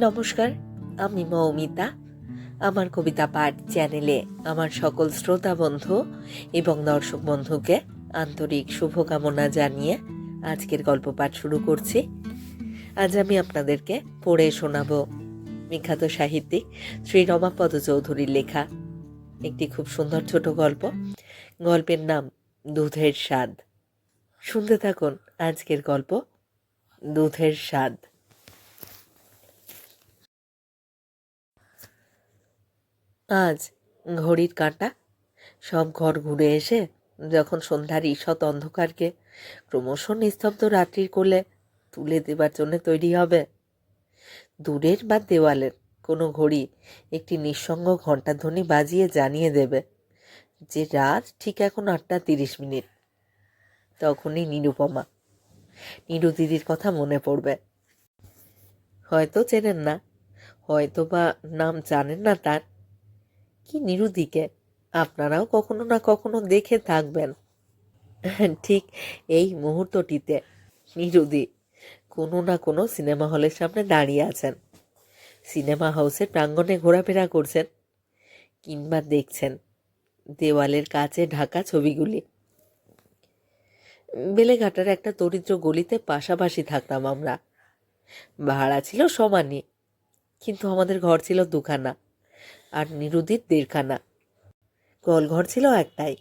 নমস্কার, আমি মৌমিতা। আমার কবিতা পাঠ চ্যানেলে আমার সকল শ্রোতা বন্ধু এবং দর্শক বন্ধুকে আন্তরিক শুভকামনা জানিয়ে আজকের গল্প পাঠ শুরু করছি। আজ আমি আপনাদেরকে পড়ে শোনাব বিখ্যাত সাহিত্যিক শ্রী রমাপদ চৌধুরীর লেখা। একটি খুব সুন্দর ছোট গল্প। গল্পের নাম দুধের স্বাদ। শুনতে থাকুন আজকের গল্প দুধের স্বাদ। আজ ঘড়ির কাঁটা। সব ঘর ঘুরে এসে যখন সন্ধ্যার ঈষৎ অন্ধকারকে ক্রমশ নিস্তব্ধ রাত্রির কোলে তুলে দেবার জন্য তৈরি হবে। দূরের বা দেওয়ালের কোনো ঘড়ি একটি নিঃসঙ্গ ঘণ্টাধ্বনি বাজিয়ে জানিয়ে দেবে যে রাত ঠিক এখন আটটা তিরিশ মিনিট। তখনই নিরুপমা, নিরু দিদির কথা মনে পড়বে। হয়তো চেনেন না হয়তো বা নাম জানেন না তার। কি নিরুদিকে? আপনারাও কখনো না কখনো দেখে থাকবেন। ঠিক এই মুহূর্তটিতে নিরুদি কোনো না কোনো সিনেমা হলের সামনে দাঁড়িয়ে আছেন। সিনেমা হাউসের প্রাঙ্গণে ঘোরাফেরা করছেন কিংবা দেখছেন দেওয়ালের কাছে ঢাকা ছবিগুলি। বেলেঘাটার একটা দরিদ্র গলিতে পাশাপাশি থাকতাম আমরা। ভাড়া ছিল সমানই, কিন্তু আমাদের ঘর ছিল দুখানা। আর নিরুদির দেড়খানা। কলঘর ছিল একটাই।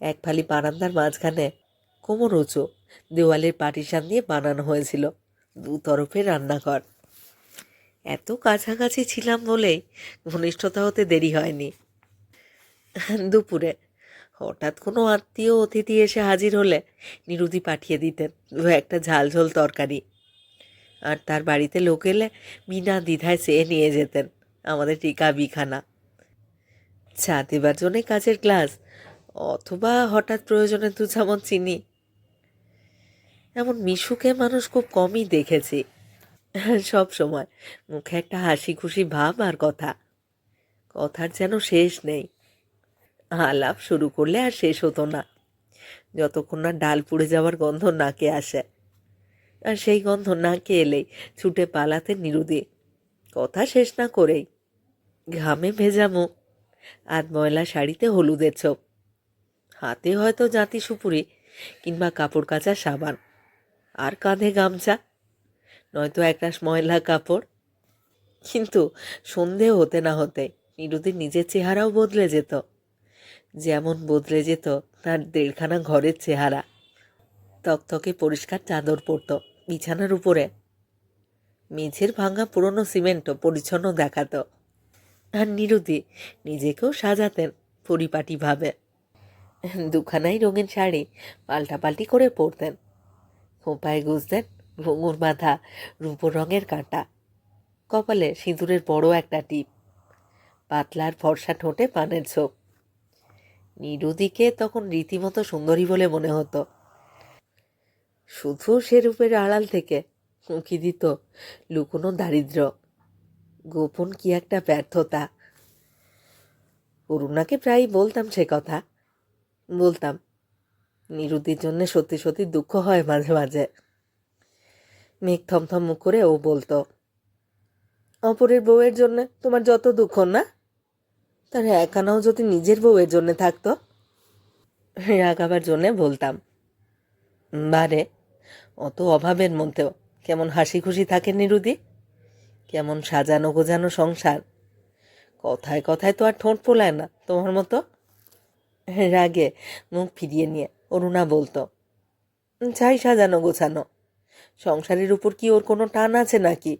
এক ফালি বারান্দার মাঝখানে কোমর উঁচু, দেওয়ালের পাটিসান দিয়ে বানানো হয়েছিল দু তরফে রান্নাঘর। এত কাছাকাছি ছিলাম বলেই ঘনিষ্ঠতা হতে দেরি হয়নি। দুপুরে হঠাৎ কোনো আত্মীয় অতিথি এসে হাজির হলে নিরুদি পাঠিয়ে দিতেন দু একটা ঝাল ঝোল তরকারি। আর তার বাড়িতে লোক এলে বিনা দ্বিধায় চেয়ে নিয়ে যেতেন। আমাদের টিকা বিখানা। চা দেবার জন্যে কাজের গ্লাস, অথবা হঠাৎ প্রয়োজনে দু চামচ চিনি। এমন মিশুকে মানুষ খুব কমই দেখেছি। সব সময় মুখে একটা হাসি খুশি ভাব আর কথা। কথার যেন শেষ নেই। আলাপ শুরু করলে আর শেষ হতো না। যতক্ষণ না ডাল পুড়ে যাওয়ার গন্ধ নাকে আসে। আর সেই গন্ধ নাকে এলেই ছুটে পালাতে নিরুদি। কথা শেষ না করেই ঘামে ভেজা মুখ আর ময়লা শাড়িতে হলুদের ছোপ। হাতে হয়তো জাতি সুপুরি কিংবা কাপড় কাচা সাবান। আর কাঁধে গামছা। নয়তো একরাশ ময়লা কাপড়। কিন্তু সন্ধে হতে না হতে নিরুদির নিজের চেহারাও বদলে যেত। যেমন বদলে যেত তার দেড়খানা ঘরের চেহারা। তকতকে পরিষ্কার চাদর পরত বিছানার উপরে। মেঝের ভাঙা পুরনো সিমেন্টও পরিচ্ছন্ন দেখাতো। আর নিরুদি নিজেকেও সাজাতেন পরিপাটিভাবে দুখানাই রঙিন শাড়ি পাল্টাপাল্টি করে পরতেন। খোঁপায় গুজতেন ঘুঙুর মাথা রূপো রঙের কাঁটা, কপালে সিঁদুরের বড় একটা টিপ, পাতলার ফর্সা ঠোঁটে পানের ছোপ নিরুদিকে তখন রীতিমতো সুন্দরী বলে মনে হতো। শুধু সে রূপের আড়াল থেকে উঁকি দিত, লুকোনো দারিদ্র গোপন কি একটা ব্যর্থতা? করুণাকে প্রায়ই বলতাম সে কথা। বলতাম, নিরুদির জন্য সত্যি সত্যি দুঃখ হয় মাঝে মাঝে। মেঘ থমথম মুখ করে ও বলতো, অপরের বউয়ের জন্য তোমার যত দুঃখ না? তার একানাও যদি নিজের বউয়ের জন্য থাকতো? রাগাবার জন্যে? বলতাম। বারে, অত অভাবের মধ্যেও কেমন হাসি খুশি থাকে নিরুদি? কেমন সাজানো গোজানো সংসার? কথায় কথায় তো আর ঠোঁট পোলায় না, তোমার মতো? রাগে মুখ ফিরিয়ে নিয়ে অরুণা বলতো চাই সাজানো গোছানো। সংসারের উপর কি ওর কোনো টান আছে নাকি?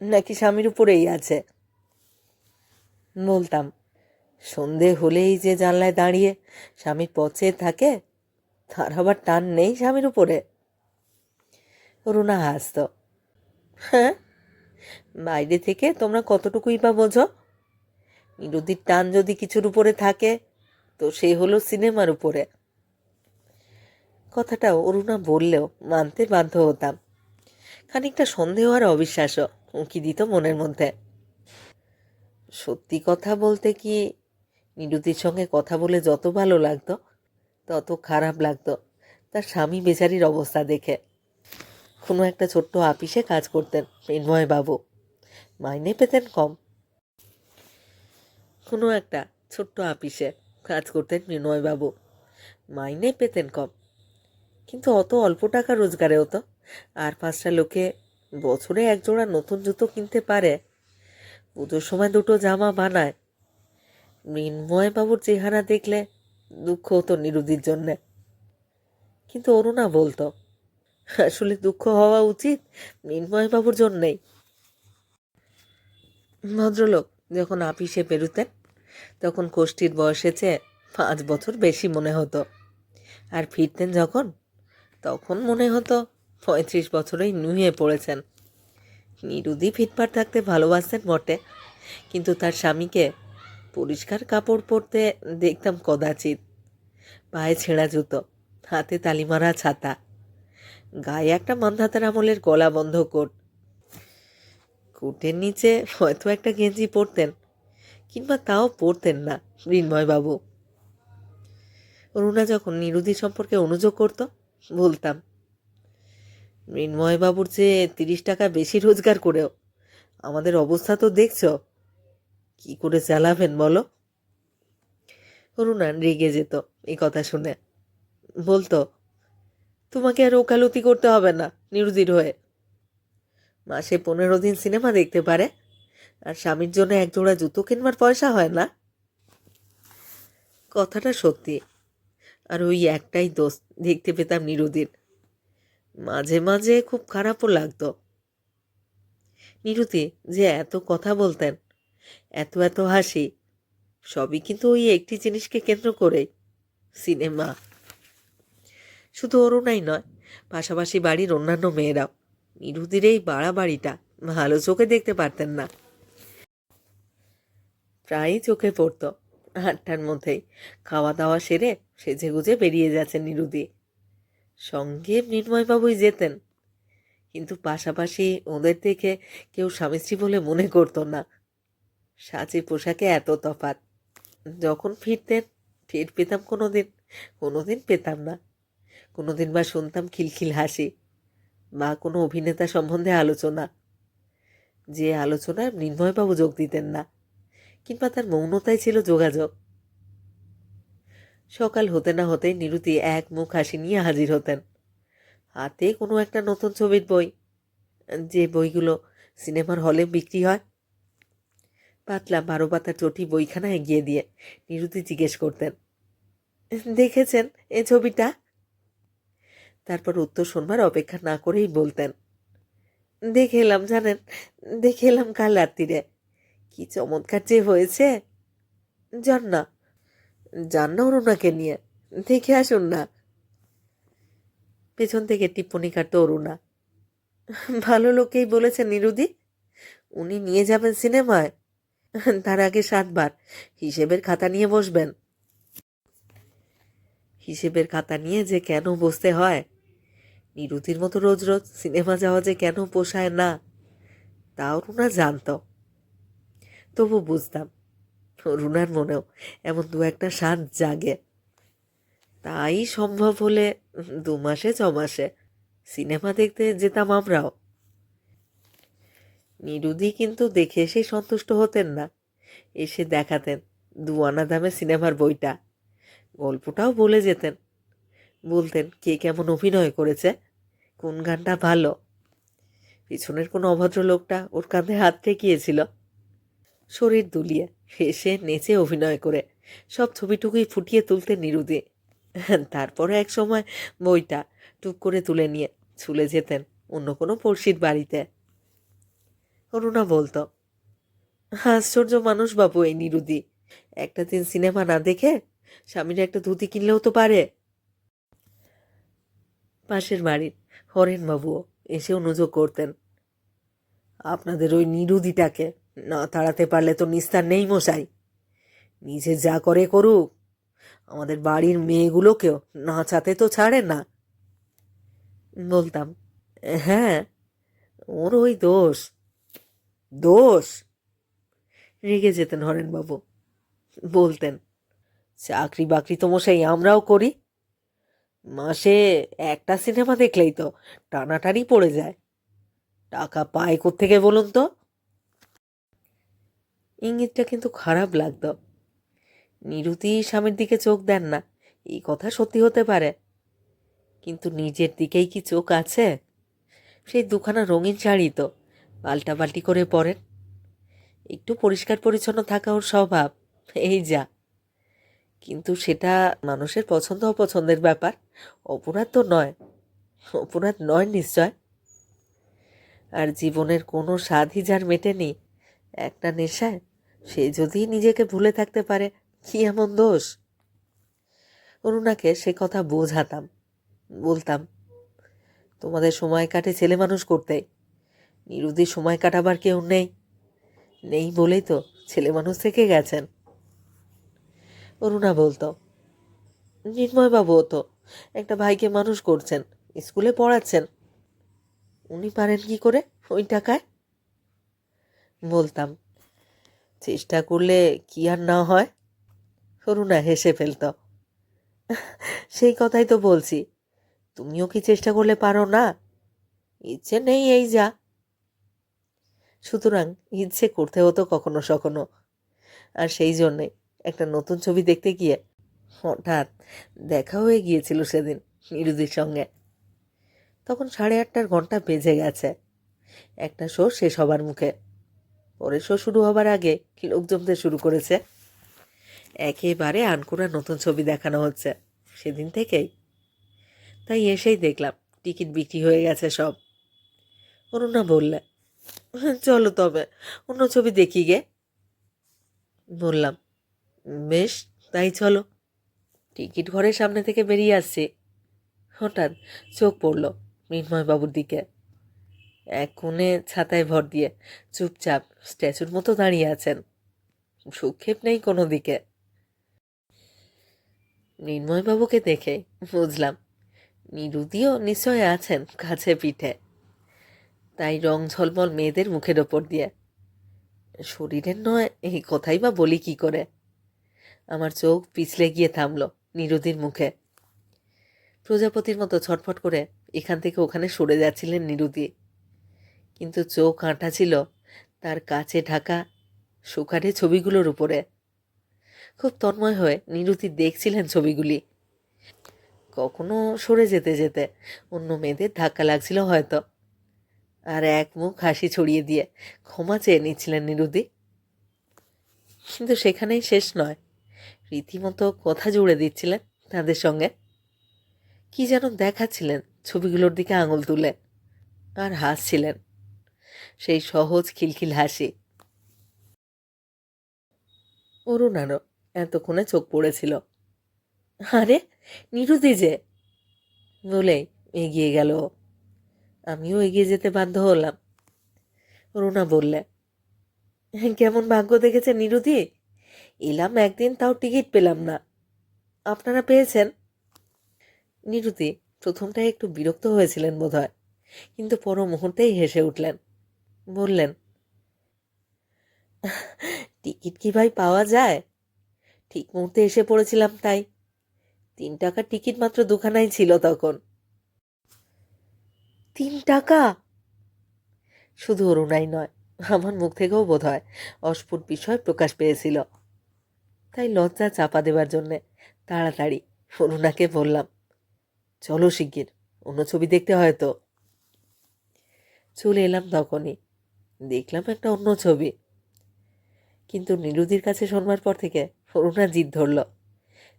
নাকি স্বামীর উপরেই আছে? বলতাম, সন্ধে হলেই যে জানলায় দাঁড়িয়ে স্বামীর পচে থাকে, তার আবার টান নেই স্বামীর উপরে? অরুণা হাসত হ্যাঁ বাইরে থেকে তোমরা কতটুকুই বা বোঝো? নিরুদির টান যদি কিছুর উপরে থাকে, তো সে হলো সিনেমার উপরে। কথাটা অরুণা বললেও মানতে বাধ্য হতাম। খানিকটা সন্দেহ আর অবিশ্বাসও উঁকি দিত মনের মধ্যে। সত্যি কথা বলতে কি নিরুতির সঙ্গে কথা বলে যত ভালো লাগতো, তত খারাপ লাগতো তার স্বামী বেচারির অবস্থা দেখে। কোনো একটা ছোট্ট আপিসে কাজ করতেন বাবু মাইনে পেতেন কম। কোনো একটা ছোট্ট আপিসে কাজ করতেন মৃণয়বাবু মাইনে পেতেন কম। কিন্তু অত অল্প টাকা রোজগারে হতো আর পাঁচটা লোকে বছরে একজোড়া নতুন জুতো কিনতে পারে। পুজোর সময় দুটো জামা বানায়। মৃন্ময়বাবুর চেহারা দেখলে দুঃখ হতো নিরুদির জন্যে। কিন্তু অরুণা বলতো আসলে দুঃখ হওয়া উচিত, মৃন্ময়বাবুর জন্যেই। ভদ্রলোক যখন আপিসে বেরুতেন, তখন কোষ্ঠীর বয়সে চেয়ে পাঁচ বছর বেশি মনে হতো। আর ফিরতেন যখন, তখন মনে হতো পঁয়ত্রিশ বছরেই নুয়ে পড়েছেন। নিরুদি ফিটফাট থাকতে ভালোবাসতেন বটে, কিন্তু তার স্বামীকে পরিষ্কার কাপড় পরতে দেখতাম কদাচিৎ। পায়ে ছেঁড়া জুতো, হাতে তালিমারা ছাতা। গায়ে একটা মান্ধাতার আমলের গলা বন্ধ কোট কোটের নিচে হয়তো একটা গেঞ্জি পরতেন, কিংবা তাও পরতেন না, মৃন্ময়বাবু। অরুণা যখন নিরুদি সম্পর্কে অনুযোগ করত, বলতাম, মৃন্ময়বাবুর চেয়ে তিরিশ টাকা বেশি রোজগার করেও আমাদের অবস্থা তো দেখছ, কি করে চালাবেন বলো? অরুণা রেগে যেত এই কথা শুনে। বলতো তোমাকে আর ওকালতি করতে হবে না নিরুদির হয়ে। মাসে পনেরো দিন সিনেমা দেখতে পারে। আর স্বামীর জন্য এক জোড়া জুতো কিনবার পয়সা হয় না। কথাটা সত্যি। আর ওই একটাই দোষ দেখতে পেতাম নিরুদির। মাঝে মাঝে খুব খারাপও লাগতো। নিরুতি যে এত কথা বলতেন, এত এত হাসি, সবই কিন্তু ওই একটি জিনিসকে কেন্দ্র করেই। সিনেমা। শুধু অরুণাই নয়, পাশাপাশি বাড়ির অন্যান্য মেয়েরাও। নিরুদির এই বাড়াবাড়িটা ভালো চোখে দেখতে পারতেন না। প্রায়ই চোখে পড়তো আটটার মধ্যেই। খাওয়া দাওয়া সেরে সেজে গুজে বেরিয়ে যাচ্ছেন নিরুদি। সঙ্গে মৃন্ময়বাবুই যেতেন। কিন্তু পাশাপাশি ওদের দেখে কেউ স্বামী বলে মনে করতো না। সাজে পোশাকে এত তফাৎ। যখন ফিরতেন টের পেতাম কোনো দিন কোনো দিন পেতাম না। কোনো দিন বা শুনতাম খিলখিল হাসি। বা কোনো অভিনেতা সম্বন্ধে আলোচনা। যে আলোচনায় মৃন্ময়বাবু যোগ দিতেন না, কিংবা তার মৌনতাই ছিল যোগাযোগ। সকাল হতে না হতেই নিরুতি এক মুখ হাসি নিয়ে হাজির হতেন। হাতে কোনো একটা নতুন ছবির বই। যে বইগুলো সিনেমার হলে বিক্রি হয়। পাতলা বারো পাতার চটি বইখানা এগিয়ে দিয়ে নিরুতি জিজ্ঞেস করতেন, দেখেছেন এ ছবিটা? তারপর উত্তর শোনবার অপেক্ষা না করেই বলতেন দেখে এলাম জানেন দেখে এলাম কাল রাত্রিরে। কি চমৎকার যে হয়েছে। যান না যান না অরুণাকে নিয়ে। দেখে আসুন না। পেছন থেকে টিপ্পনি কাটতো অরুণা। ভালো লোকেই বলেছেন নিরুদি। উনি নিয়ে যাবেন সিনেমায়। তার আগে সাতবার হিসেবের খাতা নিয়ে বসবেন। হিসেবের খাতা নিয়ে যে কেন বসতে হয়? নিরুতির মতো রোজ রোজ সিনেমা যাওয়া যে কেন পোষায় না, তাও রুনা জানত। তবু বুঝতাম, রুনার মনেও এমন দু একটা স্বাদ জাগে। তাই সম্ভব হলে দু মাসে, ছ মাসে সিনেমা দেখতে যেতাম আমরাও। নিরুদি কিন্তু দেখে এসে সন্তুষ্ট হতেন না। এসে দেখাতেন দু আনা দামে সিনেমার বইটা। গল্পটাও বলে যেতেন। বলতেন, কে কেমন অভিনয় করেছে? কোন গানটা ভালো? পিছনের কোনো অভদ্র লোকটা ওর কাঁধে হাত ঠেকিয়েছিল। শরীর দুলিয়ে, হেসে, নেচে অভিনয় করে। সব ছবিটুকুই ফুটিয়ে তুলতে নিরুদে। তারপরে এক সময় বইটা টুক করে তুলে নিয়ে ছুলে যেতেন অন্য কোনো পড়শির বাড়িতে। অরুণা বলতো, আশ্চর্য মানুষ বাবু এই নিরুদি। একটা দিন সিনেমা না দেখে স্বামীর একটা ধুতি কিনলেও তো পারে। পাশের বাড়ির হরেনবাবুও এসে অনুযোগ করতেন। আপনাদের ওই নিরুদিটাকে না তাড়াতে পারলে তো নিস্তার নেই মশাই। নিজে যা করে করুক, আমাদের বাড়ির মেয়েগুলোকেও নাচাতে তো ছাড়ে না। বলতাম হ্যাঁ ওর ওই দোষ দোষ। রেগে যেতেন হরেনবাবু বলতেন চাকরি বাকরি তো মশাই আমরাও করি। মাসে একটা সিনেমা দেখলেই তো টানাটানি পড়ে যায়। টাকা পায় থেকে বলুন তো? ইঙ্গিতটা কিন্তু খারাপ লাগতো। নিরুতি স্বামীর দিকে চোখ দেন না, এই কথা সত্যি হতে পারে। কিন্তু নিজের দিকেই কি চোখ আছে? সেই দুখানা রঙিন শাড়ি তো পাল্টা পাল্টাপাল্টি করে পরেন। একটু পরিষ্কার পরিচ্ছন্ন থাকা ওর স্বভাব, এই যা। কিন্তু সেটা মানুষের পছন্দ অপছন্দের ব্যাপার। অপরাধ তো নয়। অপরাধ নয় নিশ্চয়। আর জীবনের কোনো স্বাদই যার মেটেনি, একটা নেশায়, সে যদি নিজেকে ভুলে থাকতে পারে, কি এমন দোষ? অরুণাকে সে কথা বোঝাতাম, বলতাম, তোমাদের সময় কাটে ছেলে মানুষ করতে। নিরুদির সময় কাটাবার কেউ নেই। নেই বলেই তো ছেলে মানুষ থেকে গেছেন। অরুণা বলতো। নির্ময়বাবুও তো। একটা ভাইকে মানুষ করছেন, স্কুলে পড়াচ্ছেন। উনি পারেন কি করে ওই টাকায়? বলতাম, চেষ্টা করলে কি আর না হয়? অরুণা হেসে ফেলত। সেই কথাই তো বলছি, তুমিও কি চেষ্টা করলে পারো না? ইচ্ছে নেই এই যা। সুতরাং ইচ্ছে করতে হতো কখনো সখনো। আর সেই জন্যে একটা নতুন ছবি দেখতে গিয়ে হঠাৎ দেখা হয়ে গিয়েছিল সেদিন নিরুদির সঙ্গে। তখন সাড়ে আটটার ঘণ্টা বেজে গেছে। একটা শো শেষ হবার মুখে। পরের শো শুরু হবার আগে লোক জমতে শুরু করেছে? একেবারে আনকোনা নতুন ছবি দেখানো হচ্ছে সেদিন থেকেই। তাই এসেই দেখলাম, টিকিট বিক্রি হয়ে গেছে সব। অরুণা বললে, চলো তবে, অন্য ছবি দেখি গে। বললাম বেশ, তাই চলো। টিকিট ঘরের সামনে থেকে বেরিয়ে আসছি। হঠাৎ চোখ পড়ল মৃন্ময়বাবুর দিকে। এক কোণে ছাতায় ভর দিয়ে চুপচাপ স্ট্যাচুর মতো দাঁড়িয়ে আছেন। সুক্ষেপ নেই কোনো দিকে। মৃন্ময়বাবুকে দেখে বুঝলাম, নিরুদিও নিশ্চয় আছেন কাছে পিঠে। তাই রং ঝলমল মেয়েদের মুখের ওপর দিয়ে। শরীরের নয়, এই কথাই বা বলি কি করে? আমার চোখ পিছলে গিয়ে থামলো নিরুদির মুখে। প্রজাপতির মতো ছটফট করে এখান থেকে ওখানে সরে যাচ্ছিলেন নিরুদি। কিন্তু চোখ আঁটা ছিল তার কাছে ঢাকা সুখারে ছবিগুলোর উপরে। খুব তন্ময় হয়ে নিরুতি দেখছিলেন ছবিগুলি। কখনো সরে যেতে যেতে অন্য মেয়েদের ধাক্কা লাগছিল হয়তো। আর এক মুখ হাসি ছড়িয়ে দিয়ে ক্ষমা চেয়ে নিচ্ছিলেন নিরুদি। কিন্তু সেখানেই শেষ নয়। রীতিমতো কথা জুড়ে দিচ্ছিলেন তাদের সঙ্গে। কি যেন দেখাচ্ছিলেন ছবিগুলোর দিকে আঙুল তুলে। আর হাসছিলেন। সেই সহজ খিলখিল হাসি। অরুণারও এতক্ষণে চোখ পড়েছিল। আরে, নিরুদি যে। বলে এগিয়ে গেল আমিও এগিয়ে যেতে বাধ্য হলাম। অরুণা বললে, কেমন ভাগ্য দেখেছে নিরুদি? এলাম একদিন, তাও টিকিট পেলাম না। আপনারা পেয়েছেন? নিরুতি, প্রথমটায় একটু বিরক্ত হয়েছিলেন বোধহয়, কিন্তু পর মুহূর্তেই হেসে উঠলেন। বললেন, টিকিট কি ভাই পাওয়া যায়? ঠিক মুহূর্তে এসে পড়েছিলাম তাই। তিন টাকার টিকিট মাত্র দুখানাই ছিল তখন। তিন টাকা? শুধু অরুণাই নয়, আমার মুখ থেকেও বোধ হয় অস্ফুট বিষয় প্রকাশ পেয়েছিল। তাই লজ্জা চাপা দেবার জন্যে তাড়াতাড়ি অরুণাকে বললাম, চলো শিগগির, অন্য ছবি দেখতে হয়তো চলে এলাম তখনই, দেখলাম একটা অন্য ছবি। কিন্তু নিরুদির কাছে শোনবার পর থেকে অরুণা জিদ ধরল,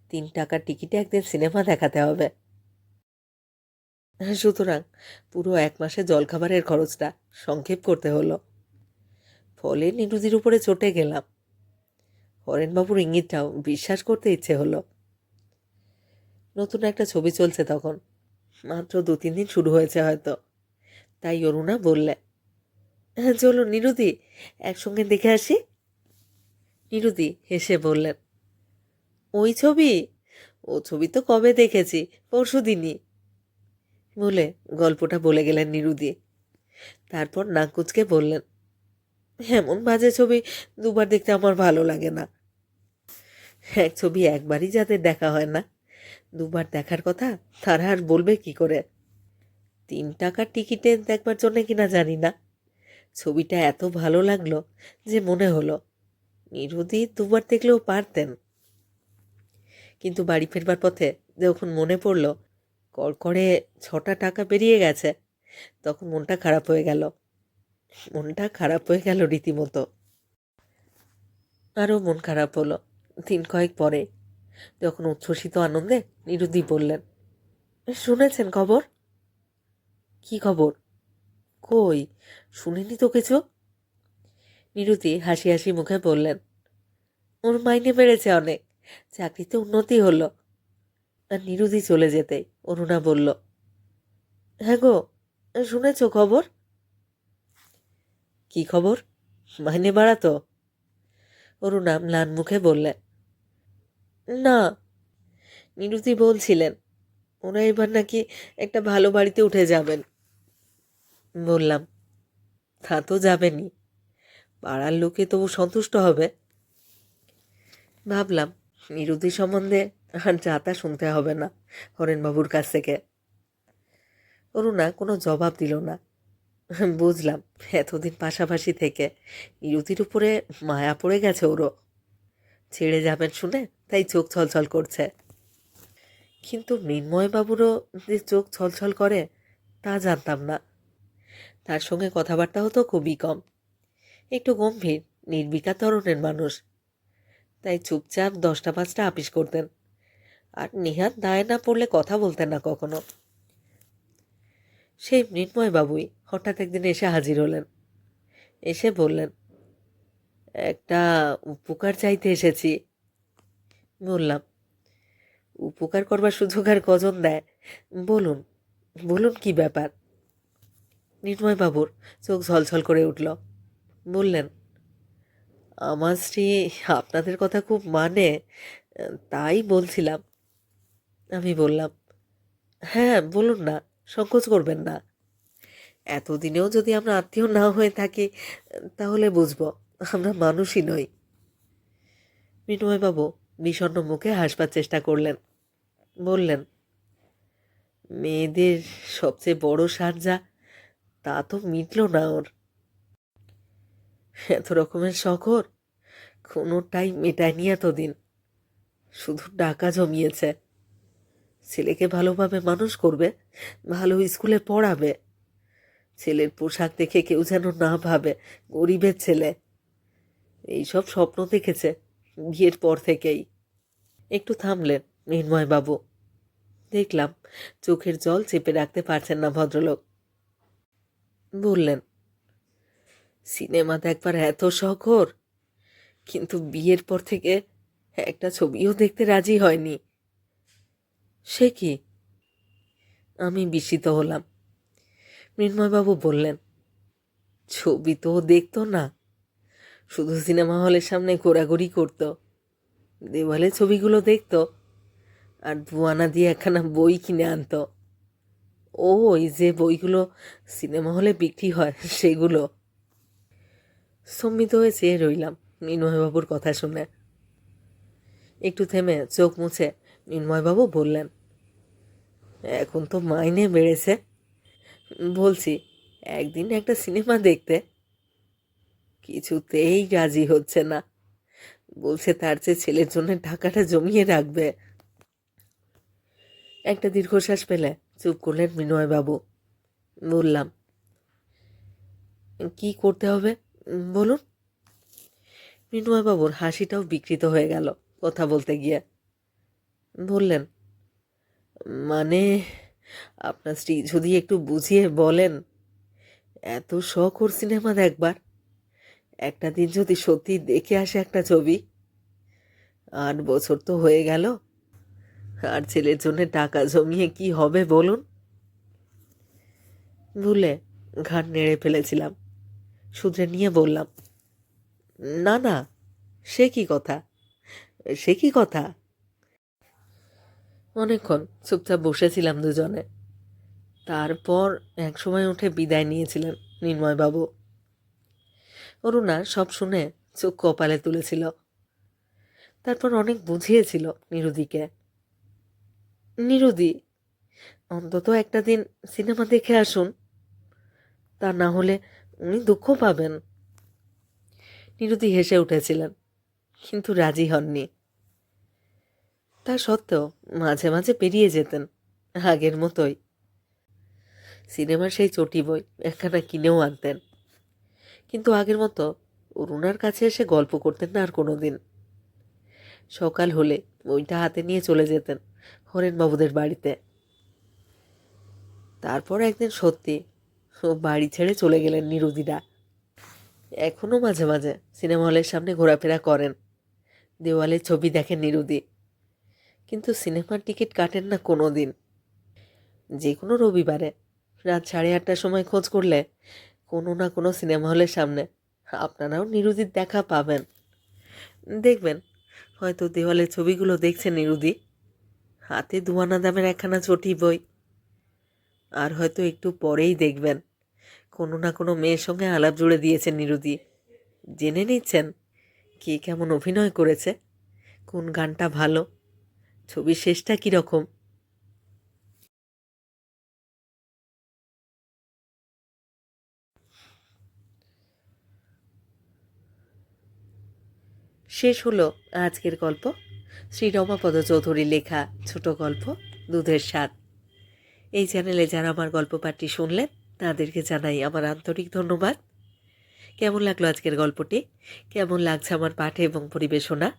তিন টাকার টিকিটে একদিন সিনেমা দেখাতে হবে। সুতরাং পুরো এক মাসে জলখাবারের খরচটা সংক্ষেপ করতে হলো। ফলে নিরুদির উপরে চটে গেলাম। হরেনবাবুর ইঙ্গিতটাও বিশ্বাস করতে ইচ্ছে হলো। নতুন একটা ছবি চলছে তখন। মাত্র দু, তিন দিন শুরু হয়েছে হয়তো। তাই অরুণা বললে হ্যাঁ চলো, নিরুদি, একসঙ্গে দেখে আসি। নিরুদি হেসে বললেন, ওই ছবি? ও ছবি তো কবে দেখেছি? পরশু দিনই। বলে গল্পটা বলে গেলেন নিরুদি। তারপর নাকুচকে বললেন এমন বাজে ছবি দুবার দেখতে আমার ভালো লাগে না। এক ছবি একবারই যাদের দেখা হয় না। দুবার দেখার কথা তারা আর বলবে কি করে? তিন টাকার টিকিটে দেখবার জন্য কিনা জানি না। ছবিটা এত ভালো লাগল যে মনে হলো, নিরুদি দুবার দেখলেও পারতেন। কিন্তু বাড়ি ফেরবার পথে যখন মনে পড়ল, কড়কড়ে ছটা টাকা বেরিয়ে গেছে, তখন মনটা খারাপ হয়ে গেল। মনটা খারাপ হয়ে গেল রীতিমতো। আরও মন খারাপ হলো দিন কয়েক পরে। যখন উচ্ছ্বসিত আনন্দে নিরুদি বললেন, শুনেছেন খবর? কি খবর? কই, শুনিনি তো কিছু? নিরুতি হাসি হাসি মুখে বললেন, ওর মাইনে বেড়েছে অনেক, চাকরিতে উন্নতি হলো। আর নিরুদি চলে যেতে অরুণা বলল হ্যাঁ গো, শুনেছ খবর? কি খবর? মাইনে বাড়াতো অরুণা ম্লান মুখে বললেন, না, নিরুতি বলছিলেন, ওরা এবার নাকি একটা ভালো বাড়িতে উঠে যাবেন। বললাম, তা তো যাবেনি পাড়ার লোকে তবু সন্তুষ্ট হবে? ভাবলাম, নিরুতি সম্বন্ধে আর যাতা শুনতে হবে না, হরেনবাবুর কাছ থেকে। অরুণা কোনো জবাব দিল না। বুঝলাম, এতদিন পাশাপাশি থেকে। নিরুতির উপরে মায়া পড়ে গেছে ওরও। ছেড়ে যাবেন শুনে, তাই চোখ ছলছল করছে। কিন্তু মৃন্ময়বাবুরও যে চোখ ছলছল করে, তা জানতাম না। তার সঙ্গে কথাবার্তা হতো খুবই কম। একটু গম্ভীর, নির্বিকার ধরনের মানুষ। তাই চুপচাপ দশটা পাঁচটা আপিস করতেন। আর নিহাত দায় না পড়লে কথা বলতেন না কখনো। সেই মৃন্ময় বাবুই হঠাৎ একদিন এসে হাজির হলেন। এসে বললেন, একটা উপকার চাইতে এসেছি। বললাম, উপকার করবার সুযোগ আর কজন দেয়? বলুন বলুন কি ব্যাপার? নির্ময় বাবুর চোখ ঝলঝল করে উঠল। বললেন, আমার স্ত্রী আপনাদের কথা খুব মানে তাই বলছিলাম। আমি বললাম হ্যাঁ বলুন না। সংকোচ করবেন না। এতদিনেও যদি আমরা আত্মীয় না হয়ে থাকি, তাহলে বুঝব আমরা মানুষই নই। মৃন্ময়বাবু বিষণ্ণ মুখে হাসবার চেষ্টা করলেন। বললেন, মেয়েদের সবচেয়ে বড় সারজা তা তো মিটল না ওর। এত রকমের শখর কোনোটাই মেটায়নি এতদিন। শুধু টাকা জমিয়েছে। ছেলেকে ভালোভাবে মানুষ করবে, ভালো স্কুলে পড়াবে। ছেলের পোশাক দেখে কেউ যেন না ভাবে, গরিবের ছেলে। এইসব স্বপ্ন দেখেছে বিয়ের পর থেকেই। একটু থামলেন বাবু দেখলাম চোখের জল চেপে রাখতে পারছেন না ভদ্রলোক। বললেন, সিনেমা দেখবার এত শখর কিন্তু বিয়ের পর থেকে একটা ছবিও দেখতে রাজি হয়নি। সে কি? আমি বিস্মিত হলাম। মৃন্ময়বাবু বললেন, ছবি তো দেখতো না। শুধু সিনেমা হলের সামনে ঘোরাঘুরি করতো। দেওয়ালে ছবিগুলো দেখতো। আর দুয়ানা দিয়ে একখানা বই কিনে আনতো। ও ওই যে বইগুলো সিনেমা হলে বিক্রি হয়, সেগুলো। স্তম্ভিত হয়ে চেয়ে রইলাম মৃন্ময়বাবুর কথা শুনে। একটু থেমে চোখ মুছে মৃন্ময়বাবু বললেন, এখন তো মাইনে বেড়েছে। বলছি, একদিন একটা সিনেমা দেখতে। কিছুতেই রাজি হচ্ছে না। বলছে তার চেয়ে ছেলের জন্য টাকাটা জমিয়ে রাখবে। একটা দীর্ঘশ্বাস পেলে চুপ করলেন মৃন্ময়বাবু বললাম, কি করতে হবে? বলুন। মৃন্ময়বাবুর হাসিটাও বিকৃত হয়ে গেল কথা বলতে গিয়ে। বললেন মানে আপনার স্ত্রী যদি একটু বুঝিয়ে বলেন, এত শখ ওর সিনেমা দেখবার, একটা দিন যদি সত্যি দেখে আসে একটা ছবি। আট বছর তো হয়ে গেল, আর ছেলের জন্য টাকা জমিয়ে কি হবে বলুন? ভুলে ঘাট নেড়ে ফেলেছিলাম, শুধরে নিয়ে বললাম, না না, সে কি কথা? সে কি কথা? অনেকক্ষণ চুপচাপ বসেছিলাম দুজনে। তারপর এক সময় উঠে বিদায় নিয়েছিলেন নির্ময়বাবু অরুণা সব শুনে চোখ কপালে তুলেছিল। তারপর অনেক বুঝিয়েছিল নিরুদিকে। নিরুদি, অন্তত একটা দিন সিনেমা দেখে আসুন। তা না হলে উনি দুঃখ পাবেন। নিরুদি হেসে উঠেছিলেন, কিন্তু রাজি হননি। তা সত্ত্বেও মাঝে মাঝে পেরিয়ে যেতেন, আগের মতোই। সিনেমার সেই চটি বই একখানা কিনেও আনতেন। কিন্তু আগের মতো অরুণার কাছে এসে গল্প করতেন না আর কোনো দিন সকাল হলে বইটা হাতে নিয়ে চলে যেতেন হরেনবাবুদের বাড়িতে। তারপর একদিন সত্যি বাড়ি ছেড়ে চলে গেলেন নিরুদিরা। এখনও মাঝে মাঝে সিনেমা হলের সামনে ঘোরাফেরা করেন। দেওয়ালে ছবি দেখেন নিরুদি। কিন্তু সিনেমার টিকিট কাটেন না কোনো দিন যে কোনো রবিবারে। রাত সাড়ে আটটার সময় খোঁজ করলে কোনো না কোনো সিনেমা হলের সামনে আপনারাও নিরুদির দেখা পাবেন। দেখবেন, হয়তো দেওয়ালের ছবিগুলো দেখছেন নিরুদি। হাতে দুয়ানা দামের একখানা চটি বই। আর হয়তো একটু পরেই দেখবেন, কোনো না কোনো মেয়ের সঙ্গে আলাপ জুড়ে দিয়েছেন নিরুদি। জেনে নিচ্ছেন কে কেমন অভিনয় করেছে, কোন গানটা ভালো ছবির শেষটা কীরকম শেষ হলো আজকের গল্প। শ্রী রমাপদ চৌধুরী লেখা ছোট গল্প, দুধের স্বাদ। এই চ্যানেলে যারা আমার গল্প পাঠটি শুনলেন, তাদেরকে জানাই আমার আন্তরিক ধন্যবাদ। কেমন লাগল আজকের গল্পটি? কেমন লাগছে আমার পাঠে এবং পরিবেশনা?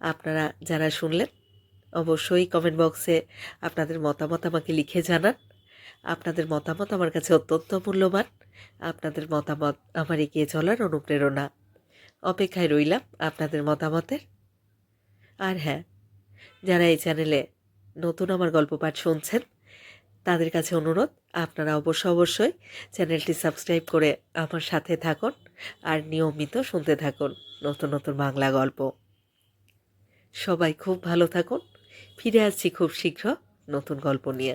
আপনারা যারা শুনলেন অবশ্যই কমেন্ট বক্সে আপনাদের মতামত আমাকে লিখে জানান। আপনাদের মতামত আমার কাছে অত্যন্ত মূল্যবান। আপনাদের মতামত আমার এগিয়ে চলার অনুপ্রেরণা। অপেক্ষায় রইলাম আপনাদের মতামতের। আর হ্যাঁ যারা এই চ্যানেলে নতুন আমার গল্প পাঠ শুনছেন, তাদের কাছে অনুরোধ, আপনারা অবশ্য অবশ্যই চ্যানেলটি সাবস্ক্রাইব করে আমার সাথে থাকুন আর নিয়মিত শুনতে থাকুন নতুন নতুন বাংলা গল্প। সবাই খুব ভালো থাকুন। ফিরে আসছি খুব শীঘ্র নতুন গল্প নিয়ে।